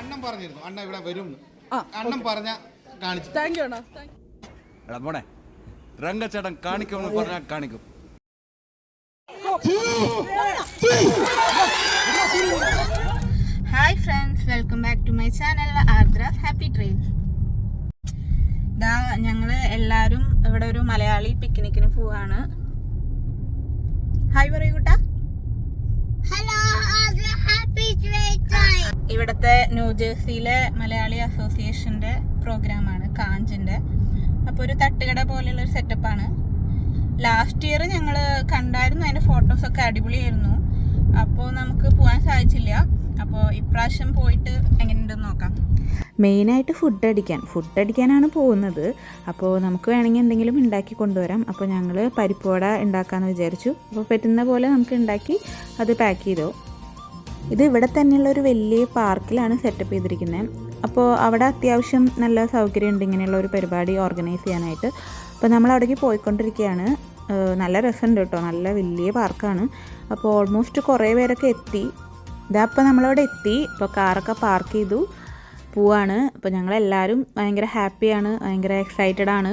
അണ്ണൻ പറഞ്ഞിരുന്നു. അണ്ണൻ ഇവിടെ വരും അണ്ണൻ പറഞ്ഞ കാണിച്ചു. Thank you Anna. താങ്ക് എടാ മോനെ രംഗച്ചേട്ടൻ കാണിക്കുമെന്ന് പറഞ്ഞാൽ കാണിക്കും. Hi friends welcome back to my channel Ardra's happy train ഇതാ ഞങ്ങൾ എല്ലാരും ഇവിടെ ഒരു മലയാളി പിക്നിക്കിന് പോവാണ്. ഹായ് പറയൂ കൂട്ടാ. ഇവിടുത്തെ ന്യൂജേഴ്സിയിലെ മലയാളി അസോസിയേഷന്റെ പ്രോഗ്രാമാണ് കാഞ്ചിന്റെ അപ്പോൾ ഒരു തട്ടുകട പോലെയുള്ള ഒരു സെറ്റപ്പാണ്. ലാസ്റ്റ് ഇയർ ഞങ്ങൾ കണ്ടായിരുന്നു അതിന്റെ ഫോട്ടോസ് ഒക്കെ അടിപൊളിയായിരുന്നു. അപ്പോൾ നമുക്ക് പോകാൻ സാധിച്ചില്ല. അപ്പോൾ ഇപ്രാവശ്യം പോയിട്ട് എങ്ങനെയുണ്ടെന്ന് നോക്കാം. മെയിനായിട്ട് ഫുഡ് അടിക്കാൻ. ഫുഡ് അടിക്കാനാണ് പോകുന്നത്. അപ്പോൾ നമുക്ക് വേണമെങ്കിൽ എന്തെങ്കിലും ഉണ്ടാക്കി കൊണ്ടുവരാം. അപ്പോൾ ഞങ്ങൾ പരിപ്പോട ഉണ്ടാക്കാമെന്ന് വിചാരിച്ചു. അപ്പോൾ പറ്റുന്ന പോലെ നമുക്ക് ഉണ്ടാക്കി അത് പാക്ക് ചെയ്തു. ഇത് ഇവിടെ തന്നെയുള്ള ഒരു വലിയ പാർക്കിലാണ് സെറ്റപ്പ് ചെയ്തിരിക്കുന്നത് അപ്പോൾ അവിടെ അത്യാവശ്യം നല്ല സൗകര്യമുണ്ട് ഇങ്ങനെയുള്ള ഒരു പരിപാടി ഓർഗനൈസ് ചെയ്യാനായിട്ട്. അപ്പോൾ നമ്മൾ അവിടേക്ക് പോയിക്കൊണ്ടിരിക്കുകയാണ് നല്ല രസമുണ്ട് കേട്ടോ. നല്ല വലിയ പാർക്കാണ്. അപ്പോൾ ഓൾമോസ്റ്റ് കുറേ പേരൊക്കെ എത്തി. ഇതാ ഇപ്പോൾ നമ്മളവിടെ എത്തി. ഇപ്പോൾ കാറൊക്കെ പാർക്ക് ചെയ്തു. പോവാണ്. അപ്പോൾ ഞങ്ങളെല്ലാവരും ഭയങ്കര ഹാപ്പിയാണ് ഭയങ്കര എക്സൈറ്റഡ് ആണ്.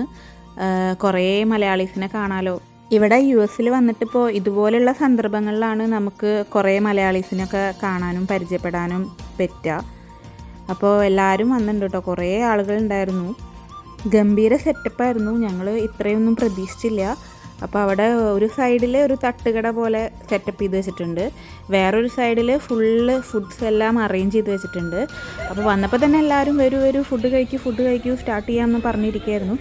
കുറേ മലയാളീസിനെ കാണാലോ. ഇവിടെ യു എസിൽ വന്നിട്ടിപ്പോൾ ഇതുപോലെയുള്ള സന്ദർഭങ്ങളിലാണ് നമുക്ക് കുറേ മലയാളീസിനൊക്കെ കാണാനും പരിചയപ്പെടാനും പറ്റുക. അപ്പോൾ എല്ലാവരും വന്നിട്ടുണ്ട് കേട്ടോ. കുറേ ആളുകളുണ്ടായിരുന്നു ഗംഭീര സെറ്റപ്പായിരുന്നു. ഞങ്ങൾ ഇത്രയൊന്നും പ്രതീക്ഷിച്ചില്ല. അപ്പോൾ അവിടെ ഒരു സൈഡിൽ ഒരു തട്ടുകട പോലെ സെറ്റപ്പ് ചെയ്ത് വെച്ചിട്ടുണ്ട്. വേറൊരു സൈഡിൽ ഫുള്ള് ഫുഡ്സ് എല്ലാം അറേഞ്ച് ചെയ്ത് വെച്ചിട്ടുണ്ട്. അപ്പോൾ വന്നപ്പോൾ തന്നെ എല്ലാവരും വരൂ വരൂ ഫുഡ് കഴിക്കൂ ഫുഡ് കഴിക്കൂ സ്റ്റാർട്ട് ചെയ്യാമെന്ന് പറഞ്ഞിരിക്കുകയായിരുന്നു.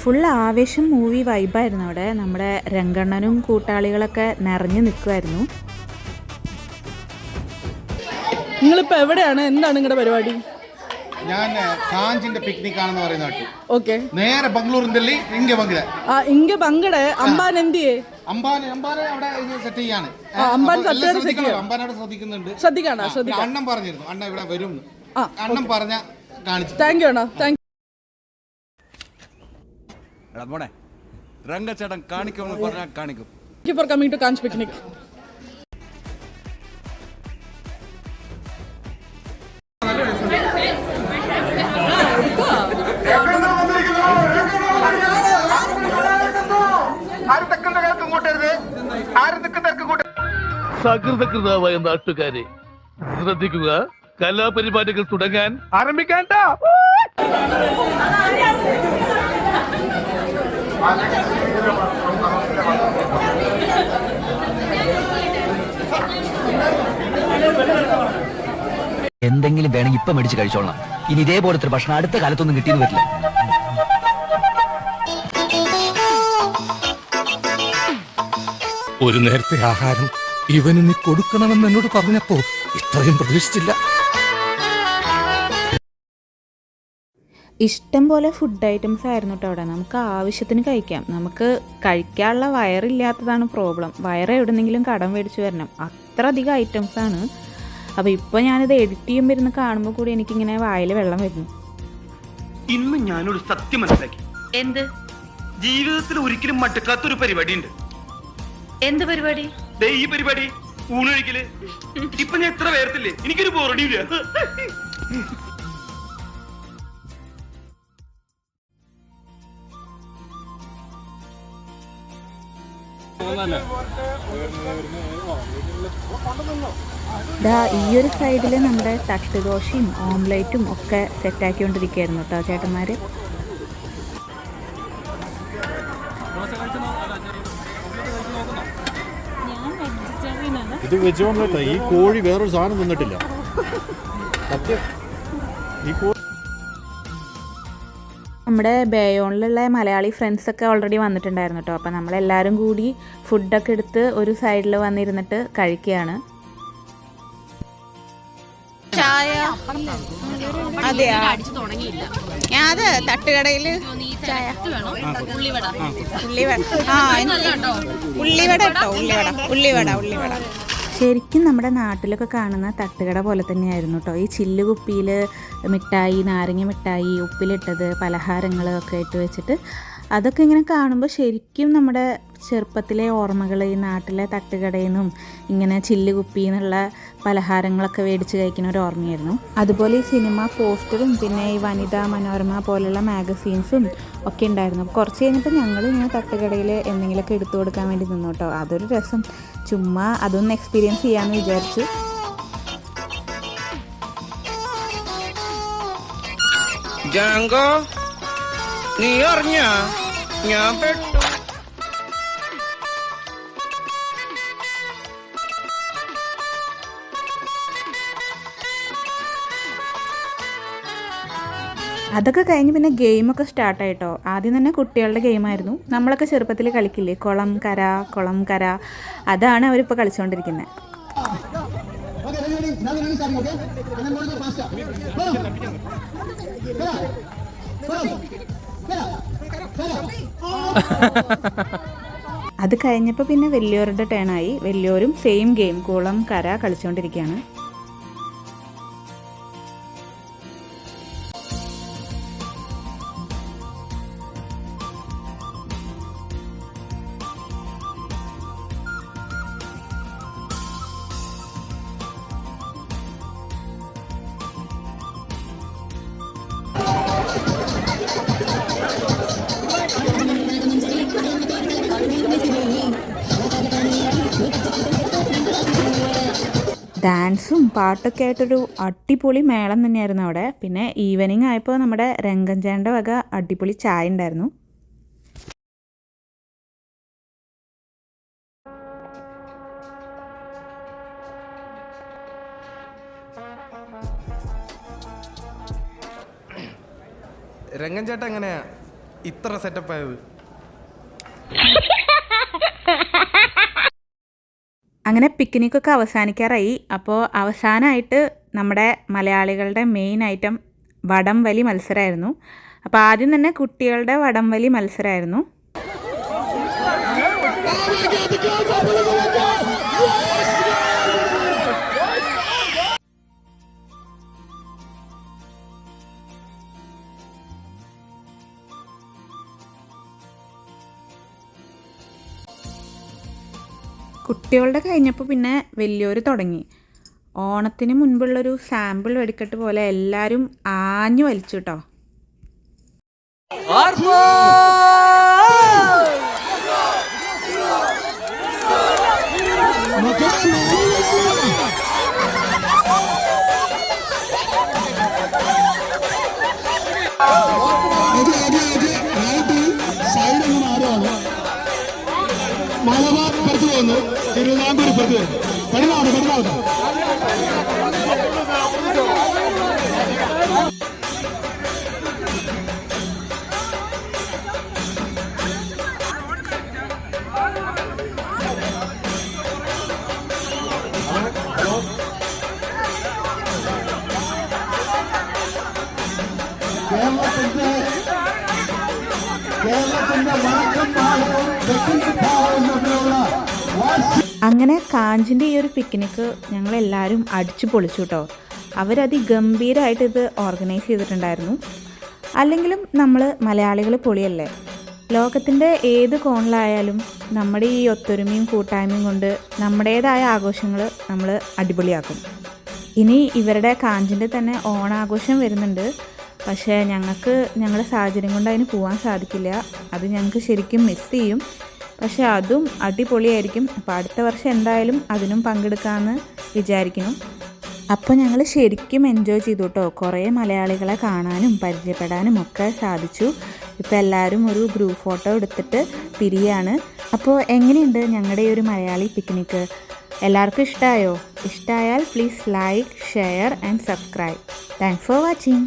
ഫുൾ ആവേശം മൂവി വൈബായിരുന്നു അവിടെ. നമ്മുടെ രംഗണ്ണനും കൂട്ടാളികളൊക്കെ നിറഞ്ഞു നിൽക്കുമായിരുന്നു നിങ്ങളിപ്പോൾ എവിടെയാണ്? എന്താണ് നിങ്ങളുടെ പരിപാടി? ഞാൻ കാഞ്ചിന്റെ പിക്നിക് ആണെന്ന് പറയുന്ന കേട്ടു. ഓക്കെ. നേരെ ബംഗളൂരിന്റെ ഇങ്ങ ബംഗ്ല. ആ ഇങ്ക പങ്കടെ അമ്പാൻ എന്തിയെ? അംബാനെ അംബാനെ അവിടെ സെറ്റ് ചെയ്യാണ്. സത്യം ശ്രദ്ധിക്കണം. അംബാനോട് ശ്രദ്ധിക്കുന്നുണ്ട്. ശ്രദ്ധിക്കാണോ? അണ്ണൻ പറഞ്ഞിരുന്നു. അണ്ണൻ ഇവിടെ വരും അണ്ണൻ പറഞ്ഞ കാണിച്ചു. Thank you Anna. താങ്ക് എടാ മോനെ രംഗച്ചേട്ടൻ കാണിക്കുമെന്ന് പറഞ്ഞാൽ കാണിക്കും. യു ഫോർ കമ്മിങ് ടു കാഞ്ച് പിക്നിക് ആരും തെക്കുണ്ട് കിഴക്കും കൂട്ടരുത് ആരും തെക്ക് തെക്ക് സകൃതകൃതാവായ നാട്ടുകാരെ ശ്രദ്ധിക്കുക കലാപരിപാടികൾ തുടങ്ങാൻ ആരംഭിക്കാൻ എന്തെങ്കിലും വേണമെങ്കിൽ ഇപ്പൊ മേടിച്ച് കഴിച്ചോളാം. ഇനി ഇതേപോലത്തെ ഭക്ഷണം അടുത്ത കാലത്തൊന്നും കിട്ടിയെന്ന് വരില്ല. ഒരു നേരത്തെ ആഹാരം ഇവന് നീ കൊടുക്കണമെന്ന് എന്നോട് പറഞ്ഞപ്പോ ഇത്രയും പ്രതീക്ഷിച്ചില്ല. ഇഷ്ടം പോലെ ഫുഡ് ഐറ്റംസ് ആയിരുന്നു കേട്ടോ അവിടെ. നമുക്ക് ആവശ്യത്തിന് കഴിക്കാം. നമുക്ക് കഴിക്കാനുള്ള വയറില്ലാത്തതാണ് പ്രോബ്ലം വയറ് എവിടെന്നെങ്കിലും കടം മേടിച്ച് വരണം. അത്ര അധികം ഐറ്റംസ് ആണ്. അപ്പോൾ ഇപ്പോൾ ഞാനിത് എഡിറ്റ് ചെയ്യുമ്പോൾ ഇരുന്ന് കാണുമ്പോൾ കൂടി എനിക്കിങ്ങനെ വായിൽ വെള്ളം വരുന്നു. ഇന്ന് ഞാനൊരു സത്യം മനസ്സിലാക്കി. എന്ത്? ജീവിതത്തിൽ ഒരിക്കലും മടുക്കാത്തൊരു പരിപാടി ഉണ്ട് എന്ത് പരിപാടി? ദേ ഈ പരിപാടി ഊണൊഴിക്കൽ ഇപ്പൊ ഞാൻ എത്ര പേർത്തില്ലേ എനിക്കൊരു ബോറടിയില്ല ദാ ഈ ഒരു സൈഡിൽ നമ്മുടെ തട്ടുദോശയും ഓംലേറ്റും ഒക്കെ സെറ്റാക്കിക്കൊണ്ടിരിക്കുകയായിരുന്നു കേട്ടോ ചേട്ടന്മാർ ഇത് വെജ് ഓംലെറ്റാ. ഈ കോഴി വേറൊരു സാധനം തന്നിട്ടില്ല. സത്യം. ഈ കോഴി നമ്മുടെ ബേയോണിലുള്ള മലയാളി ഫ്രണ്ട്സൊക്കെ ഓൾറെഡി വന്നിട്ടുണ്ടായിരുന്നു കേട്ടോ അപ്പോൾ നമ്മളെല്ലാവരും കൂടി ഫുഡൊക്കെ എടുത്ത് ഒരു സൈഡിൽ വന്നിരുന്നിട്ട് കഴിക്കുകയാണ്. ചായ. അതെയാ? ഞാൻ അത് തട്ടുകടയിൽ ചായ. ഉള്ളിവട. ആ. ഉള്ളിവട. കേട്ടോ ഉള്ളിവട. ഉള്ളിവട ഉള്ളിവട. ശരിക്കും നമ്മുടെ നാട്ടിലൊക്കെ കാണുന്ന തട്ടുകട പോലെ തന്നെയായിരുന്നു കേട്ടോ ഈ ചില്ല് കുപ്പിയിൽ മിഠായി നാരങ്ങ മിഠായി ഉപ്പിലിട്ടത് പലഹാരങ്ങൾ ഒക്കെ ഇട്ട് വെച്ചിട്ട് അതൊക്കെ ഇങ്ങനെ കാണുമ്പോൾ ശരിക്കും നമ്മുടെ ചെറുപ്പത്തിലെ ഓർമ്മകൾ ഈ നാട്ടിലെ തട്ടുകടയിൽ നിന്നും ഇങ്ങനെ ചില്ല് എന്നുള്ള പലഹാരങ്ങളൊക്കെ മേടിച്ച് കഴിക്കുന്ന ഒരു ഓർമ്മയായിരുന്നു. അതുപോലെ ഈ സിനിമ പോസ്റ്ററും പിന്നെ ഈ വനിതാ മനോരമ പോലുള്ള മാഗസീൻസും ഒക്കെ ഉണ്ടായിരുന്നു. കുറച്ച് കഴിഞ്ഞപ്പോൾ ഞങ്ങൾ ഇങ്ങനെ തട്ടുകടയിൽ എന്തെങ്കിലുമൊക്കെ എടുത്തു കൊടുക്കാൻ വേണ്ടി നിന്നു കേട്ടോ അതൊരു രസം. ചുമ്മാ അതൊന്ന് എക്സ്പീരിയൻസ് ചെയ്യാമെന്ന് വിചാരിച്ചു. ജാങ്കോ നീ അറിഞ്ഞ? ഞാൻ പെട്ടു. അതൊക്കെ കഴിഞ്ഞ് പിന്നെ ഗെയിമൊക്കെ സ്റ്റാർട്ടായിട്ടോ. ആദ്യം തന്നെ കുട്ടികളുടെ ഗെയിമായിരുന്നു. നമ്മളൊക്കെ ചെറുപ്പത്തിൽ കളിക്കില്ലേ? കുളം കര കുളം കര. അതാണ് അവരിപ്പോൾ കളിച്ചുകൊണ്ടിരിക്കുന്നത് അത് കഴിഞ്ഞപ്പോൾ പിന്നെ വലിയവരുടെ ടേണായി വലിയവരും സെയിം ഗെയിം കുളം കര കളിച്ചുകൊണ്ടിരിക്കുകയാണ് ഡാൻസും പാട്ടൊക്കെ ആയിട്ടൊരു അടിപൊളി മേളം തന്നെയായിരുന്നു അവിടെ. പിന്നെ ഈവനിങ് ആയപ്പോൾ നമ്മുടെ രംഗഞ്ചേണ്ട വക അടിപൊളി ചായ ഉണ്ടായിരുന്നു. രംഗൻ ചേട്ടൻ എങ്ങനെയാ? ഇത്ര സെറ്റപ്പ് ആയത്? അങ്ങനെ പിക്നിക്കൊക്കെ അവസാനിക്കാറായി. അപ്പോൾ അവസാനമായിട്ട് നമ്മുടെ മലയാളികളുടെ മെയിൻ ഐറ്റം വടം വലി മത്സരമായിരുന്നു. അപ്പോൾ ആദ്യം തന്നെ കുട്ടികളുടെ വടം വലി മത്സരമായിരുന്നു. കുട്ടികളുടെ കഴിഞ്ഞപ്പോൾ പിന്നെ വലിയൊരു തുടങ്ങി. ഓണത്തിന് മുൻപുള്ളൊരു സാമ്പിൾ വെടിക്കെട്ട് പോലെ എല്ലാവരും ആഞ്ഞു വലിച്ചു കേട്ടോ இருபது ஐம்பது பத்து பதினாறு பதினாறு. கேரளத்தின் வணக்கம் மாறும் അങ്ങനെ കാഞ്ചിന്റെ ഈ ഒരു പിക്നിക്ക് ഞങ്ങളെല്ലാവരും അടിച്ചു പൊളിച്ചു കേട്ടോ അവരതിഗംഭീരമായിട്ട് ഇത് ഓർഗനൈസ് ചെയ്തിട്ടുണ്ടായിരുന്നു. അല്ലെങ്കിലും നമ്മൾ മലയാളികൾ പൊളിയല്ലേ? ലോകത്തിന്റെ ഏത് കോണിലായാലും നമ്മുടെ ഈ ഒത്തൊരുമയും കൂട്ടായ്മയും കൊണ്ട് നമ്മുടേതായ ആഘോഷങ്ങൾ നമ്മൾ അടിപൊളിയാക്കും. ഇനി ഇവരുടെ കാഞ്ചിന്റെ തന്നെ ഓണാഘോഷം വരുന്നുണ്ട്. പക്ഷേ ഞങ്ങൾക്ക് ഞങ്ങളുടെ സാഹചര്യം കൊണ്ട് അതിന് പോകാൻ സാധിക്കില്ല. അത് ഞങ്ങൾക്ക് ശരിക്കും മിസ് ചെയ്യും. പക്ഷേ അതും അടിപൊളിയായിരിക്കും. അപ്പോൾ അടുത്ത വർഷം എന്തായാലും അതിനും പങ്കെടുക്കാമെന്ന് വിചാരിക്കുന്നു. അപ്പോൾ ഞങ്ങൾ ശരിക്കും എൻജോയ് ചെയ്തു കേട്ടോ കുറേ മലയാളികളെ കാണാനും പരിചയപ്പെടാനും ഒക്കെ സാധിച്ചു. ഇപ്പോൾ എല്ലാവരും ഒരു ഗ്രൂപ്പ് ഫോട്ടോ എടുത്തിട്ട് പിരിയാണ്. അപ്പോൾ എങ്ങനെയുണ്ട് ഞങ്ങളുടെ ഈ ഒരു മലയാളി പിക്നിക്ക് എല്ലാവർക്കും ഇഷ്ടമായോ ഇഷ്ടമായാൽ please like share and subscribe thanks for watching